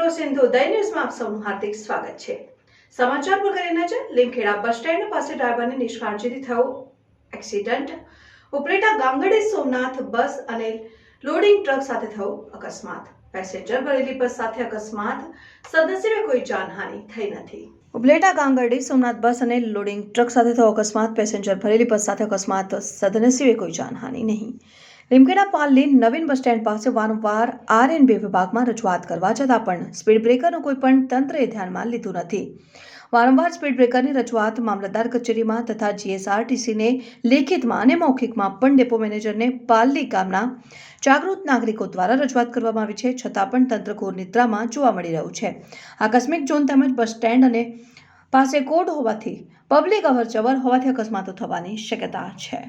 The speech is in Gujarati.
મિત્રો, સિંધુ દય ન્યૂઝમાં આપ સૌનું હાર્દિક સ્વાગત છે. સમાચાર પર કરી નજર, લીમખેડા બસ સ્ટેન્ડ પાસે ડ્રાઈવરની નિષ્કાળજીથી થયો એક્સિડન્ટ. ઉપલેટા ગાંગડે સોમનાથ બસ અને લોડિંગ ટ્રક સાથે થયો અકસ્માત. પેસેન્જર ભરેલી બસ સાથે અકસ્માત. સદસ્યને કોઈ જાનહાનિ થઈ નથી. ઉપલેટા ગાંગરડી સોમનાથ બસ અને લોડિંગ ટ્રક સાથે થયો અકસ્માત. પેસેન્જર ભરેલી બસ સાથે અકસ્માત. સદનસીબે કોઈ જાનહાનિ નહીં. લીમખેડા પાલની નવીન બસ સ્ટેન્ડ પાસે વારંવાર આર એન બે વિભાગમાં રજૂઆત કરવા છતાં પણ સ્પીડ બ્રેકરનું કોઈ પણ તંત્રએ ધ્યાનમાં લીધું નથી. વારંવાર સ્પીડ બ્રેકરની રજૂઆત મામલતદાર કચેરીમાં તથા જીએસઆરટીસીને લેખિતમાં અને મૌખિકમાં પણ ડેપો મેનેજરને પાલલી ગામના જાગૃત નાગરિકો દ્વારા રજૂઆત કરવામાં આવી છે, છતાં પણ તંત્ર ઘોર નિદ્રામાં જોવા મળી રહ્યું છે. આકસ્મિક ઝોન તેમજ બસ સ્ટેન્ડ અને પાસે કોડ હોવાથી પબ્લિક અવર જવર હોવાથી અકસ્માતો થવાની શક્યતા છે.